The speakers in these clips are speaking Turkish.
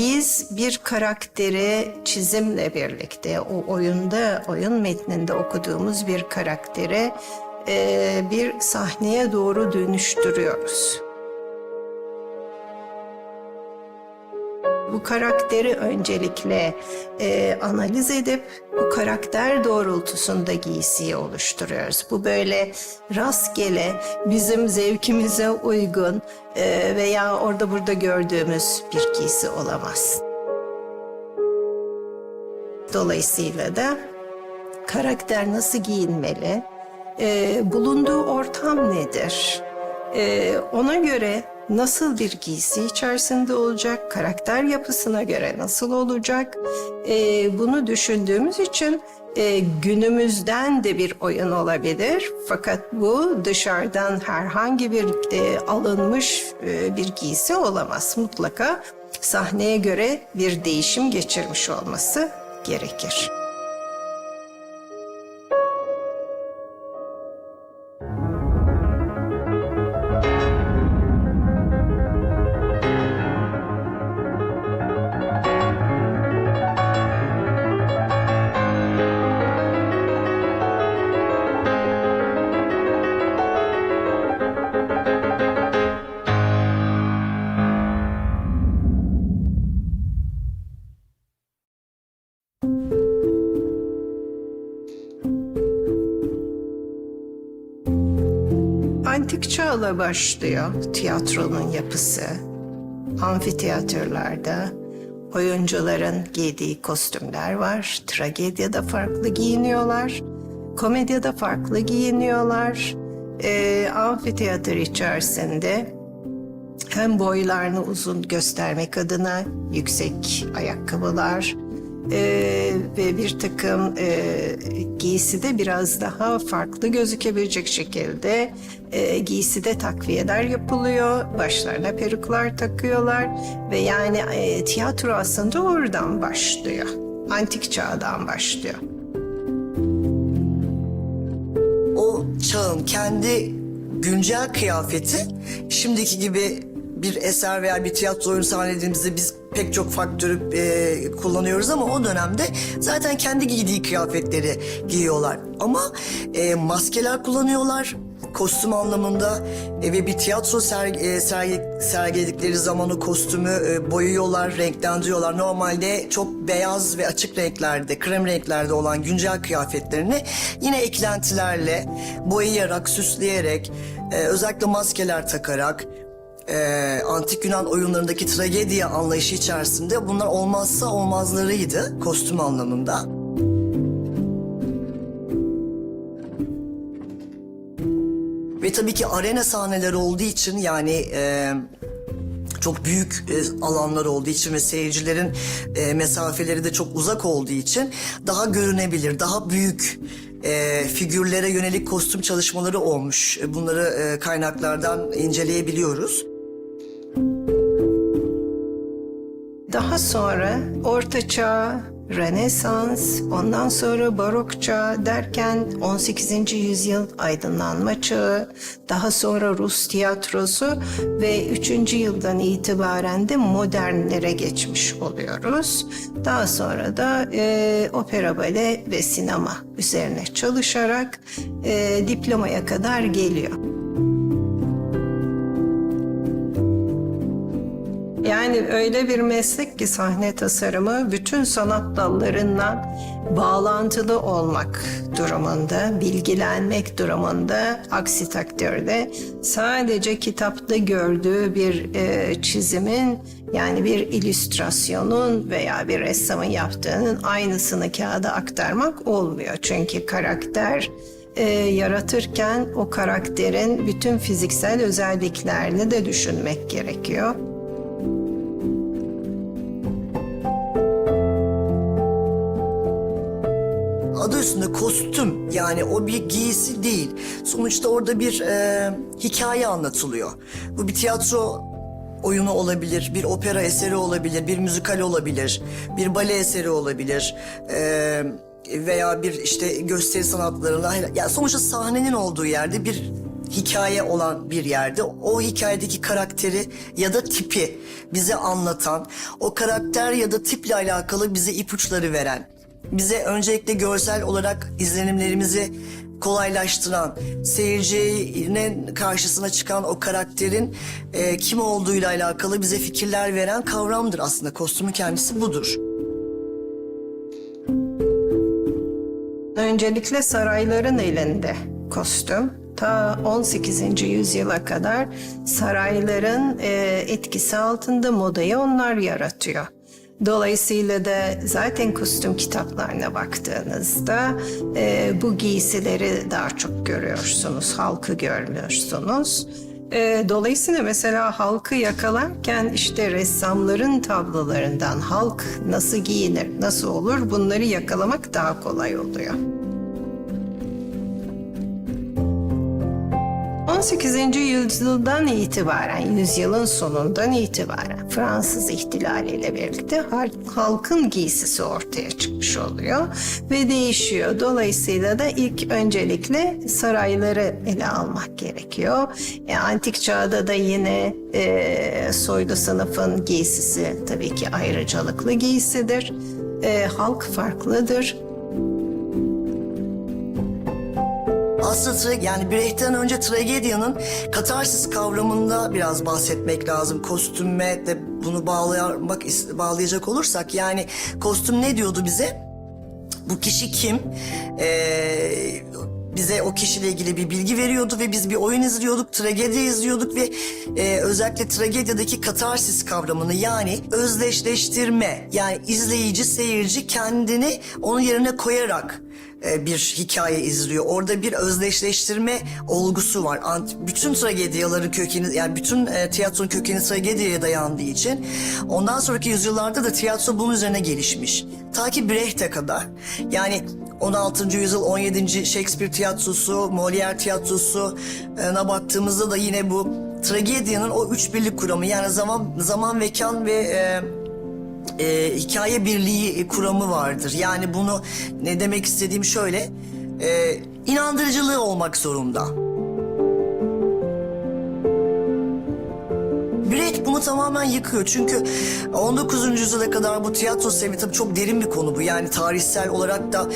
biz bir karakteri çizimle birlikte o oyunda, oyun metninde okuduğumuz bir karakteri e, bir sahneye doğru dönüştürüyoruz. Bu karakteri öncelikle e, analiz edip bu karakter doğrultusunda giysiyi oluşturuyoruz. Bu böyle rastgele bizim zevkimize uygun e, veya orada burada gördüğümüz bir giysi olamaz. Dolayısıyla da karakter nasıl giyinmeli, e, bulunduğu ortam nedir, e, ona göre nasıl bir giysi içerisinde olacak, karakter yapısına göre nasıl olacak, e, bunu düşündüğümüz için e, günümüzden de bir oyun olabilir. Fakat bu dışarıdan herhangi bir e, alınmış e, bir giysi olamaz. Mutlaka sahneye göre bir değişim geçirmiş olması gerekir. Çağla başlıyor tiyatronun yapısı. Amfiteyatrolarda oyuncuların giydiği kostümler var. Tragedyada farklı giyiniyorlar. Komedyada farklı giyiniyorlar. Ee, amfiteyatro içerisinde hem boylarını uzun göstermek adına yüksek ayakkabılar e, ve bir takım e, giysi de biraz daha farklı gözükebilecek şekilde e, giyside takviyeler yapılıyor. Başlarına peruklar takıyorlar ve yani e, tiyatro aslında oradan başlıyor. Antik çağdan başlıyor. o çağın kendi güncel kıyafeti şimdiki gibi bir eser veya bir tiyatro oyunu sahnelediğimizde biz pek çok faktörü e, kullanıyoruz ama o dönemde zaten kendi giydiği kıyafetleri giyiyorlar. Ama e, maskeler kullanıyorlar kostüm anlamında e, ve bir tiyatro sergi, e, sergi, sergiledikleri zaman o kostümü e, boyuyorlar, renklendiriyorlar. Normalde çok beyaz ve açık renklerde, krem renklerde olan güncel kıyafetlerini yine eklentilerle, boyayarak, süsleyerek, e, özellikle maskeler takarak, e, antik Yunan oyunlarındaki tragedya anlayışı içerisinde bunlar olmazsa olmazlarıydı kostüm anlamında. Ve tabii ki arena sahneleri olduğu için yani e, çok büyük e, alanlar olduğu için ve seyircilerin e, mesafeleri de çok uzak olduğu için daha görünebilir, daha büyük e, figürlere yönelik kostüm çalışmaları olmuş. E, Bunları e, kaynaklardan inceleyebiliyoruz. Daha sonra Orta Çağ, Rönesans, ondan sonra Barok Çağ derken 18. yüzyıl aydınlanma çağı, daha sonra Rus tiyatrosu ve 3. yıldan itibaren de modernlere geçmiş oluyoruz. Daha sonra da e, opera bale ve sinema üzerine çalışarak e, diplomaya kadar geliyor. Yani öyle bir meslek ki sahne tasarımı bütün sanat dallarından bağlantılı olmak durumunda, bilgilenmek durumunda. Aksi takdirde sadece kitapta gördüğü bir e, çizimin yani bir illüstrasyonun veya bir ressamın yaptığının aynısını kağıda aktarmak olmuyor. Çünkü karakter e, yaratırken o karakterin bütün fiziksel özelliklerini de düşünmek gerekiyor. Üstünde kostüm yani o bir giysi değil. Sonuçta orada bir e, hikaye anlatılıyor. Bu bir tiyatro oyunu olabilir, bir opera eseri olabilir, bir müzikal olabilir, bir bale eseri olabilir. E, veya bir işte gösteri sanatlarına ya sonuçta sahnenin olduğu yerde bir hikaye olan bir yerde o hikayedeki karakteri ya da tipi bize anlatan, o karakter ya da tiple alakalı bize ipuçları veren, bize öncelikle görsel olarak izlenimlerimizi kolaylaştıran, seyircinin karşısına çıkan o karakterin e, kim olduğuyla alakalı bize fikirler veren kavramdır aslında. Kostümün kendisi budur. Öncelikle sarayların elinde kostüm. Ta 18. yüzyıla kadar sarayların e, etkisi altında modayı onlar yaratıyor. Dolayısıyla da zaten kostüm kitaplarına baktığınızda e, bu giysileri daha çok görüyorsunuz, halkı görüyorsunuz. E, dolayısıyla mesela halkı yakalarken işte ressamların tablolarından halk nasıl giyinir, nasıl olur bunları yakalamak daha kolay oluyor. 18. yüzyıldan itibaren, yüzyılın sonundan itibaren Fransız ihtilaliyle birlikte hal- halkın giysisi ortaya çıkmış oluyor ve değişiyor. Dolayısıyla da ilk öncelikle sarayları ele almak gerekiyor. E, antik çağda da yine e, soylu sınıfın giysisi tabii ki ayrıcalıklı giysidir. E, halk farklıdır. Aslında yani Brecht'ten önce tragedyanın katarsis kavramında biraz bahsetmek lazım. Kostüme de bunu bağlamak bağlayacak olursak yani kostüm ne diyordu bize? Bu kişi kim? Ee, bize o kişiyle ilgili bir bilgi veriyordu ve biz bir oyun izliyorduk, tragedya izliyorduk ve e, özellikle tragedyadaki katarsis kavramını yani özdeşleştirme yani izleyici, seyirci kendini onun yerine koyarak bir hikaye izliyor. Orada bir özdeşleştirme olgusu var. Bütün tragedyaların kökeni yani bütün e, tiyatronun kökeni tragedyaya dayandığı için ondan sonraki yüzyıllarda da tiyatro bunun üzerine gelişmiş. Ta ki Brecht'e kadar. Yani 16. yüzyıl 17. Shakespeare tiyatrosu, Molière tiyatrosuna baktığımızda da yine bu tragedyanın o üç birlik kuramı yani zaman zaman mekan ve e, e, hikaye birliği kuramı vardır. Yani bunu ne demek istediğim şöyle, e, inandırıcılığı olmak zorunda. Brecht bunu tamamen yıkıyor çünkü 19. yüzyıla kadar bu tiyatro sevgi tabii çok derin bir konu bu. Yani tarihsel olarak da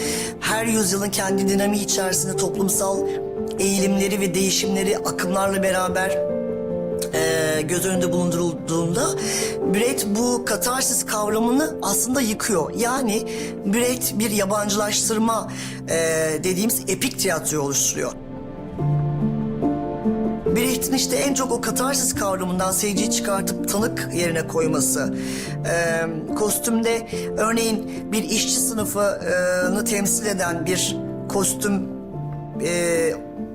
her yüzyılın kendi dinamiği içerisinde toplumsal eğilimleri ve değişimleri akımlarla beraber e, göz önünde bulundurulduğunda Brecht bu katarsis kavramını aslında yıkıyor. Yani Brecht bir yabancılaştırma e, dediğimiz epik tiyatroyu oluşturuyor. Brecht'in işte en çok o katarsis kavramından seyirciyi çıkartıp tanık yerine koyması. Ee, kostümde örneğin bir işçi sınıfını temsil eden bir kostüm e,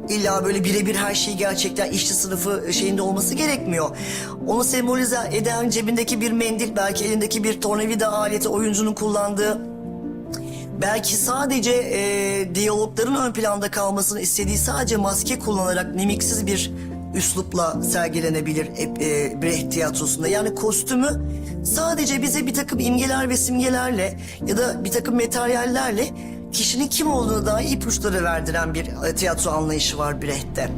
illa böyle birebir her şeyi gerçekten işçi sınıfı şeyinde olması gerekmiyor. Onu sembolize eden cebindeki bir mendil, belki elindeki bir tornavida aleti oyuncunun kullandığı belki sadece e, diyalogların ön planda kalmasını istediği sadece maske kullanarak mimiksiz bir üslupla sergilenebilir e, e, Brecht tiyatrosunda. Yani kostümü sadece bize bir takım imgeler ve simgelerle ya da bir takım materyallerle kişinin kim olduğuna dair ipuçları verdiren bir e, tiyatro anlayışı var Brecht'te.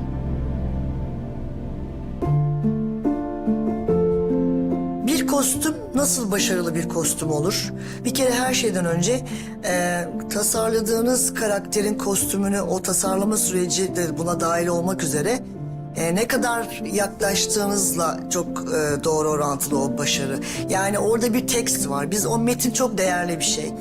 Bir kostüm nasıl başarılı bir kostüm olur? Bir kere her şeyden önce e, tasarladığınız karakterin kostümünü, o tasarlama süreci de buna dahil olmak üzere e, ne kadar yaklaştığınızla çok e, doğru orantılı o başarı. Yani orada bir tekst var. Biz o metin çok değerli bir şey.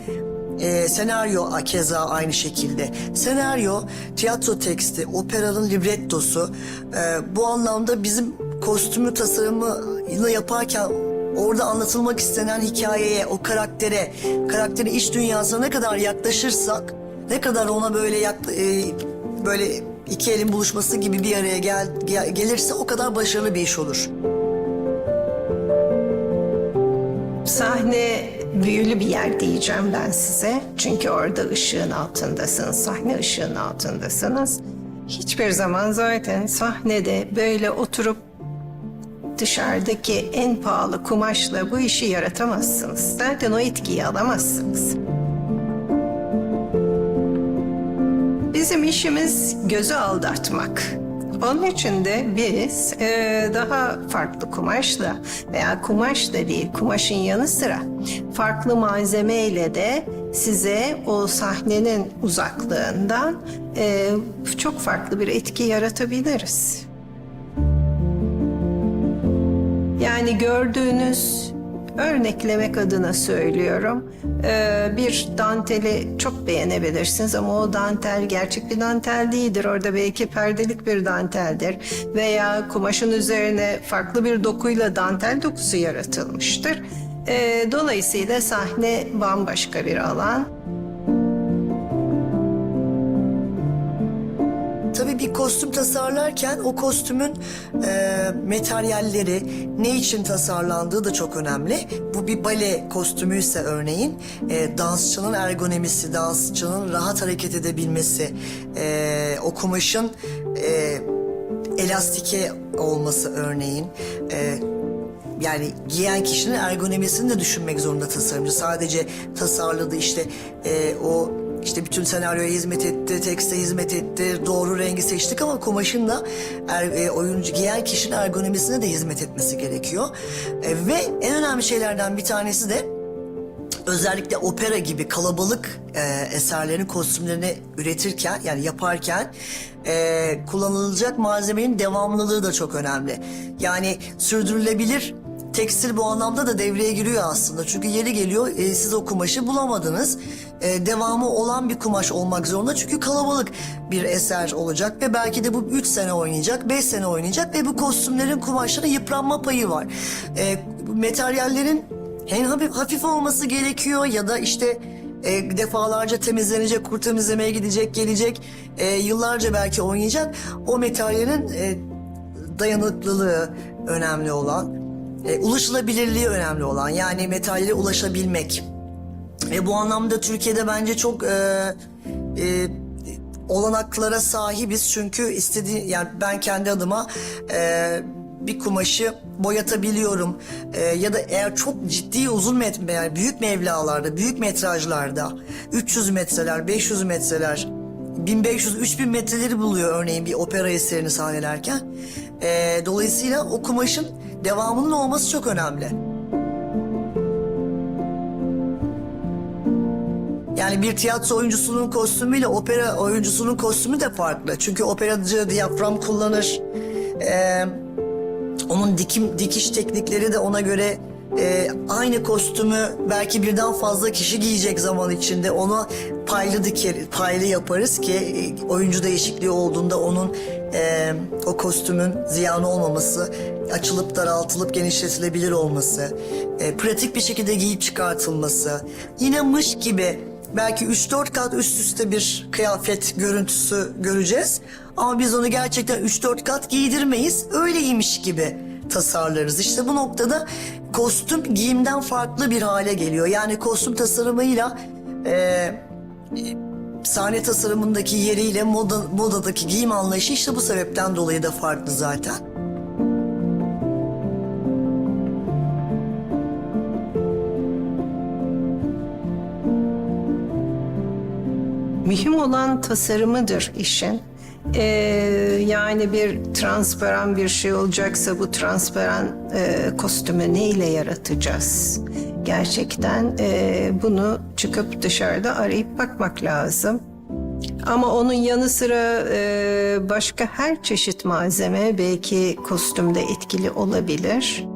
E, senaryo keza aynı şekilde. Senaryo, tiyatro teksti, operanın librettosu. E, bu anlamda bizim kostümü tasarımını yaparken orada anlatılmak istenen hikayeye, o karaktere, karakterin iç dünyasına ne kadar yaklaşırsak, ne kadar ona böyle yak, e, böyle iki elin buluşması gibi bir araya gel, gel- gelirse o kadar başarılı bir iş olur. Sahne büyülü bir yer diyeceğim ben size. Çünkü orada ışığın altındasınız, sahne ışığın altındasınız. Hiçbir zaman zaten sahnede böyle oturup dışarıdaki en pahalı kumaşla bu işi yaratamazsınız. Zaten o etkiyi alamazsınız. Bizim işimiz gözü aldatmak. Onun için de biz e, daha farklı kumaşla veya kumaş da değil kumaşın yanı sıra farklı malzemeyle de size o sahnenin uzaklığından e, çok farklı bir etki yaratabiliriz. Yani gördüğünüz örneklemek adına söylüyorum. Ee, bir danteli çok beğenebilirsiniz ama o dantel gerçek bir dantel değildir. Orada belki perdelik bir danteldir. Veya kumaşın üzerine farklı bir dokuyla dantel dokusu yaratılmıştır. Ee, dolayısıyla sahne bambaşka bir alan. Kostüm tasarlarken o kostümün e, materyalleri, ne için tasarlandığı da çok önemli. Bu bir bale kostümüyse örneğin e, dansçının ergonomisi, dansçının rahat hareket edebilmesi, e, o kumaşın e, elastike olması örneğin. E, yani giyen kişinin ergonomisini de düşünmek zorunda tasarımcı. Sadece tasarladı işte e, o işte bütün senaryoya hizmet etti, tekste hizmet etti, doğru rengi seçtik ama kumaşın da er, e, oyuncu giyen kişinin ergonomisine de hizmet etmesi gerekiyor. E, ve en önemli şeylerden bir tanesi de özellikle opera gibi kalabalık e, eserlerin kostümlerini üretirken yani yaparken e, kullanılacak malzemenin devamlılığı da çok önemli. Yani sürdürülebilir tekstil bu anlamda da devreye giriyor aslında. Çünkü yeri geliyor e, siz o kumaşı bulamadınız. E, devamı olan bir kumaş olmak zorunda. Çünkü kalabalık bir eser olacak ve belki de bu 3 sene oynayacak, 5 sene oynayacak ve bu kostümlerin kumaşların yıpranma payı var. E, materyallerin hem hafif, hafif olması gerekiyor ya da işte e, defalarca temizlenecek, kur temizlemeye gidecek, gelecek, e, yıllarca belki oynayacak. O materyalin e, dayanıklılığı önemli olan, e, ulaşılabilirliği önemli olan. Yani metalle ulaşabilmek. Ve bu anlamda Türkiye'de bence çok e, e, olanaklara sahibiz çünkü istediği yani ben kendi adıma e, bir kumaşı boyatabiliyorum E, ya da eğer çok ciddi uzun metre yani büyük mevlalarda büyük metrajlarda 300 metreler 500 metreler 1500-3000 metreleri buluyor örneğin bir opera eserini sahnelerken. E, dolayısıyla o kumaşın devamının olması çok önemli. Yani bir tiyatro oyuncusunun kostümüyle opera oyuncusunun kostümü de farklı. Çünkü operacı diyafram kullanır. Ee, onun dikim dikiş teknikleri de ona göre e, aynı kostümü belki birden fazla kişi giyecek zaman içinde onu paylı diker, paylı yaparız ki e, oyuncu değişikliği olduğunda onun e, o kostümün ziyan olmaması, açılıp daraltılıp genişletilebilir olması, e, pratik bir şekilde giyip çıkartılması, yine mış gibi belki 3-4 kat üst üste bir kıyafet görüntüsü göreceğiz. Ama biz onu gerçekten 3-4 kat giydirmeyiz. Öyleymiş gibi tasarlarız. İşte bu noktada kostüm giyimden farklı bir hale geliyor. Yani kostüm tasarımıyla e, sahne tasarımındaki yeriyle moda, modadaki giyim anlayışı işte bu sebepten dolayı da farklı zaten. Mühim olan tasarımıdır işin. Ee, yani bir transparan bir şey olacaksa bu transparan e, kostümü neyle yaratacağız? Gerçekten e, bunu çıkıp dışarıda arayıp bakmak lazım. Ama onun yanı sıra e, başka her çeşit malzeme belki kostümde etkili olabilir.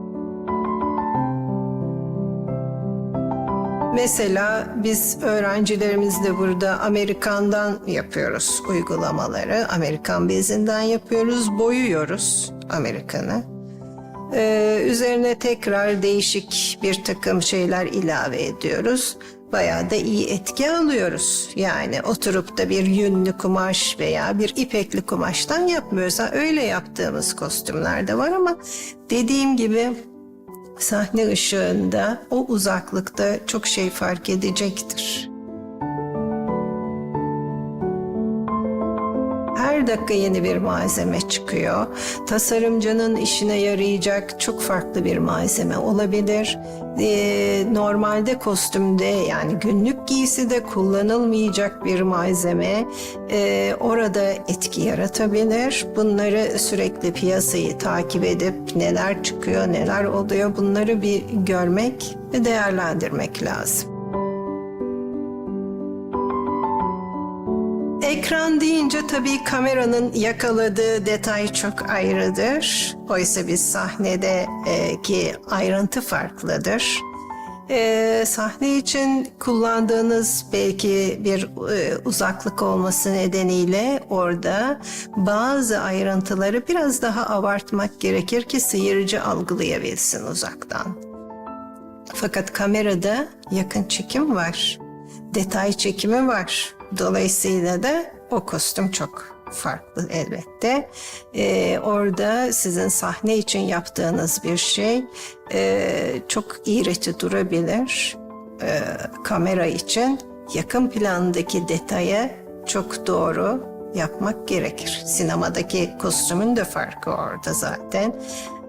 Mesela biz öğrencilerimizle burada Amerikan'dan yapıyoruz uygulamaları. Amerikan bezinden yapıyoruz, boyuyoruz Amerikan'ı. Ee, üzerine tekrar değişik bir takım şeyler ilave ediyoruz. Bayağı da iyi etki alıyoruz. Yani oturup da bir yünlü kumaş veya bir ipekli kumaştan yapmıyoruz. Ha, öyle yaptığımız kostümler de var ama dediğim gibi sahne ışığında o uzaklıkta çok şey fark edecektir. Her dakika yeni bir malzeme çıkıyor. Tasarımcının işine yarayacak çok farklı bir malzeme olabilir. Ee, normalde kostümde yani günlük giyside kullanılmayacak bir malzeme e, orada etki yaratabilir. Bunları sürekli piyasayı takip edip neler çıkıyor, neler oluyor bunları bir görmek ve değerlendirmek lazım. Ekran deyince tabii kameranın yakaladığı detay çok ayrıdır. Oysa biz sahnede e, ki ayrıntı farklıdır. E, sahne için kullandığınız belki bir e, uzaklık olması nedeniyle orada bazı ayrıntıları biraz daha abartmak gerekir ki seyirci algılayabilsin uzaktan. Fakat kamerada yakın çekim var. Detay çekimi var. Dolayısıyla da o kostüm çok farklı elbette. Ee, orada sizin sahne için yaptığınız bir şey e, çok iğreti durabilir. Ee, kamera için yakın plandaki detaya çok doğru yapmak gerekir. Sinemadaki kostümün de farkı orada zaten.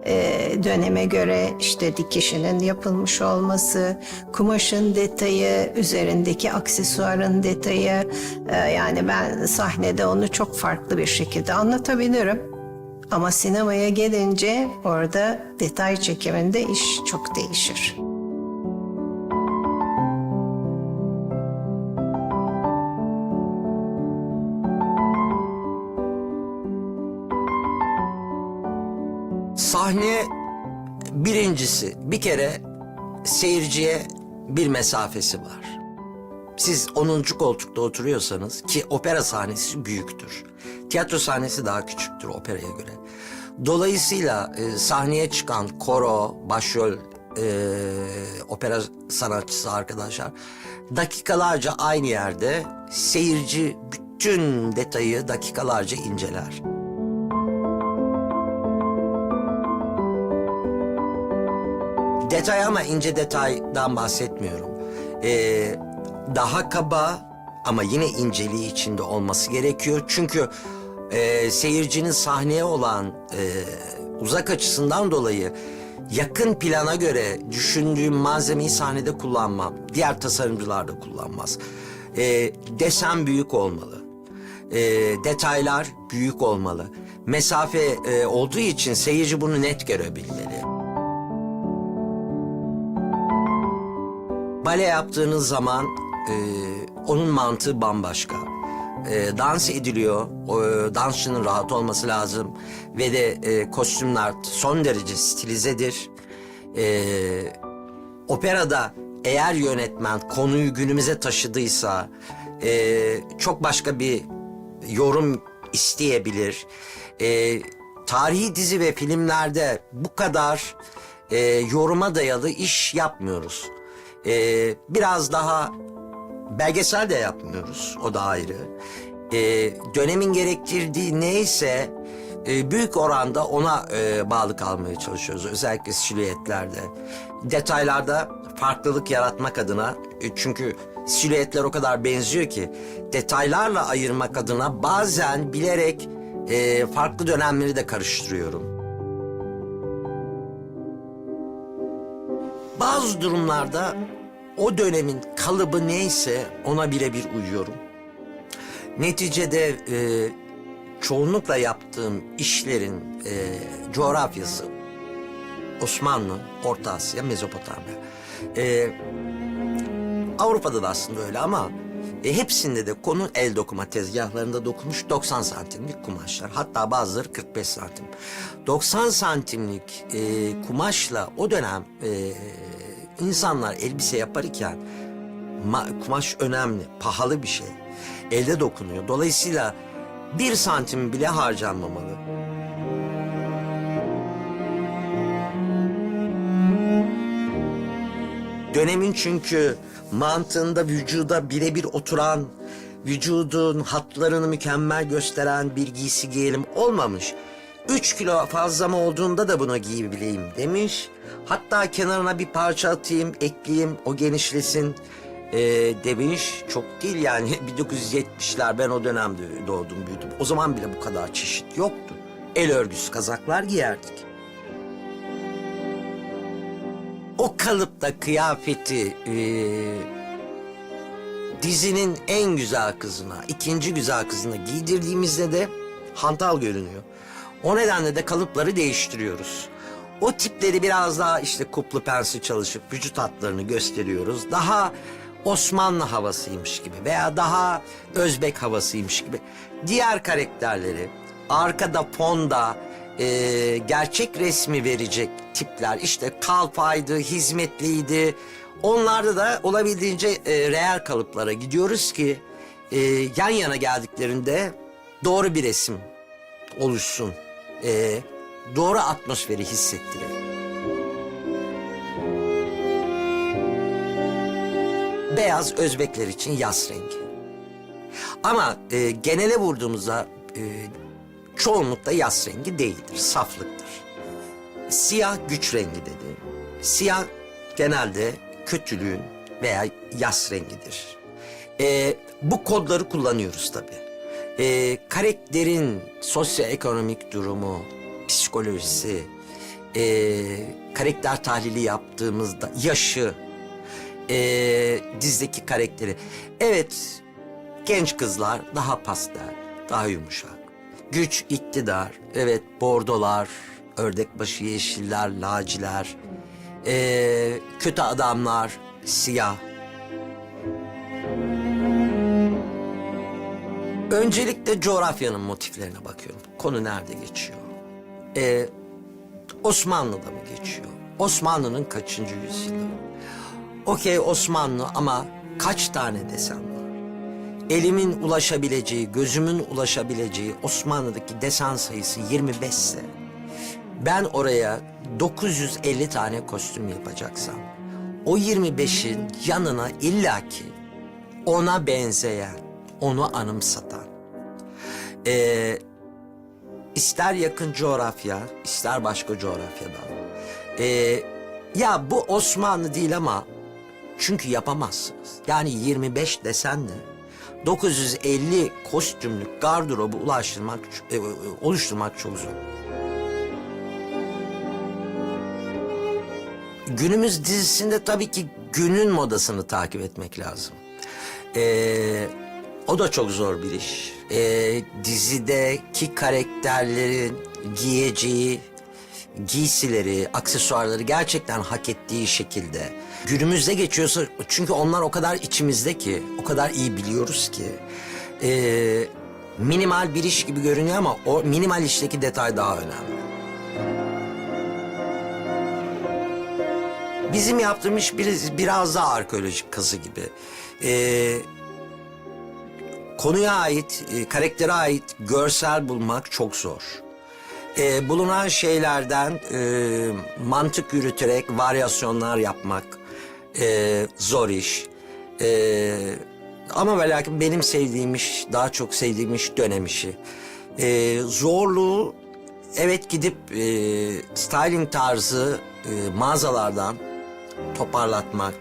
Ee, döneme göre işte dikişinin yapılmış olması, kumaşın detayı, üzerindeki aksesuarın detayı. Ee, yani ben sahnede onu çok farklı bir şekilde anlatabilirim. Ama sinemaya gelince orada detay çekiminde iş çok değişir. Sahne birincisi bir kere seyirciye bir mesafesi var. Siz 10. koltukta oturuyorsanız ki opera sahnesi büyüktür. Tiyatro sahnesi daha küçüktür operaya göre. Dolayısıyla e, sahneye çıkan koro, başrol e, opera sanatçısı arkadaşlar dakikalarca aynı yerde seyirci bütün detayı dakikalarca inceler. Detay ama ince detaydan bahsetmiyorum. Ee, daha kaba ama yine inceliği içinde olması gerekiyor. Çünkü e, seyircinin sahneye olan e, uzak açısından dolayı yakın plana göre düşündüğüm malzemeyi sahnede kullanmam. Diğer tasarımcılar da kullanmaz. E, desen büyük olmalı. E, detaylar büyük olmalı. Mesafe e, olduğu için seyirci bunu net görebilmeli. Bale yaptığınız zaman e, onun mantığı bambaşka. E, dans ediliyor, o, dansçının rahat olması lazım ve de e, kostümler son derece stilizedir. E, operada eğer yönetmen konuyu günümüze taşıdıysa e, çok başka bir yorum isteyebilir. E, tarihi dizi ve filmlerde bu kadar e, yoruma dayalı iş yapmıyoruz. Ee, biraz daha belgesel de yapmıyoruz. O da ayrı. Ee, dönemin gerektirdiği neyse e, büyük oranda ona e, bağlı kalmaya çalışıyoruz. Özellikle silüetlerde. Detaylarda farklılık yaratmak adına e, çünkü silüetler o kadar benziyor ki detaylarla ayırmak adına bazen bilerek e, farklı dönemleri de karıştırıyorum. Bazı durumlarda o dönemin kalıbı neyse ona birebir uyuyorum. Neticede e, çoğunlukla yaptığım işlerin e, coğrafyası Osmanlı, Orta Asya, Mezopotamya. E, Avrupa'da da aslında öyle ama e, hepsinde de konu el dokuma tezgahlarında dokunmuş 90 santimlik kumaşlar. Hatta bazıları 45 santim. 90 santimlik e, kumaşla o dönem e, insanlar elbise yaparken ma- kumaş önemli, pahalı bir şey. Elde dokunuyor. Dolayısıyla bir santim bile harcanmamalı. Dönemin çünkü mantığında vücuda birebir oturan, vücudun hatlarını mükemmel gösteren bir giysi giyelim olmamış. Üç kilo fazla mı olduğunda da bunu giyebileyim demiş. Hatta kenarına bir parça atayım, ekleyeyim, o genişlesin. e, demiş. Çok değil yani 1970'ler ben o dönemde doğdum büyüdüm. O zaman bile bu kadar çeşit yoktu. El örgüsü kazaklar giyerdik. O kalıpta kıyafeti e, dizinin en güzel kızına, ikinci güzel kızına giydirdiğimizde de hantal görünüyor. O nedenle de kalıpları değiştiriyoruz. O tipleri biraz daha işte kuplu pensi çalışıp vücut hatlarını gösteriyoruz. Daha Osmanlı havasıymış gibi veya daha Özbek havasıymış gibi. Diğer karakterleri arkada fonda e, gerçek resmi verecek tipler işte kalpaydı, hizmetliydi. Onlarda da olabildiğince e, reel kalıplara gidiyoruz ki e, yan yana geldiklerinde doğru bir resim oluşsun. E, doğru atmosferi hissettirelim. Beyaz Özbekler için yaz rengi. Ama e, genele vurduğumuzda e, çoğunlukla yaz rengi değildir, saflıktır. Siyah güç rengi dedi. Siyah genelde kötülüğün veya yas rengidir. Ee, bu kodları kullanıyoruz tabii. Ee, karakterin sosyoekonomik durumu, psikolojisi, ee, karakter tahlili yaptığımızda yaşı, ee, dizdeki karakteri. Evet, genç kızlar daha pastel, daha yumuşak. Güç, iktidar, evet bordolar, ördekbaşı yeşiller, laciler, ee, kötü adamlar, siyah. Öncelikle coğrafyanın motiflerine bakıyorum. Konu nerede geçiyor? Ee, Osmanlı'da mı geçiyor? Osmanlı'nın kaçıncı yüzyılı? Okey Osmanlı ama kaç tane desen var? Elimin ulaşabileceği, gözümün ulaşabileceği Osmanlı'daki desen sayısı 25 ise ben oraya 950 tane kostüm yapacaksam o 25'in yanına illaki ona benzeyen, onu anımsatan ee, ister yakın coğrafya, ister başka coğrafyadan. Ee, ya bu Osmanlı değil ama çünkü yapamazsınız. Yani 25 desenle 950 kostümlük gardırobu ulaştırmak, e, oluşturmak çok zor. Günümüz dizisinde tabii ki günün modasını takip etmek lazım. Ee, o da çok zor bir iş. Ee, dizideki karakterlerin giyeceği giysileri, aksesuarları gerçekten hak ettiği şekilde günümüzde geçiyorsa çünkü onlar o kadar içimizde ki, o kadar iyi biliyoruz ki ee, minimal bir iş gibi görünüyor ama o minimal işteki detay daha önemli. Bizim yaptığımız biraz, biraz daha arkeolojik kazı gibi. Ee, konuya ait, e, karaktere ait görsel bulmak çok zor. Ee, bulunan şeylerden e, mantık yürüterek varyasyonlar yapmak e, zor iş. E, ama ve lakin benim sevdiğim iş, daha çok sevdiğim iş dönem işi. E, zorluğu evet gidip e, styling tarzı e, mağazalardan toparlatmak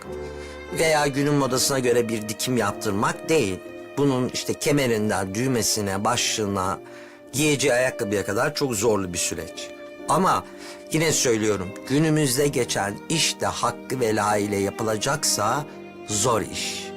veya günün modasına göre bir dikim yaptırmak değil. Bunun işte kemerinden düğmesine, başlığına, giyeceği ayakkabıya kadar çok zorlu bir süreç. Ama yine söylüyorum günümüzde geçen iş de hakkı ve layığıyla yapılacaksa zor iş.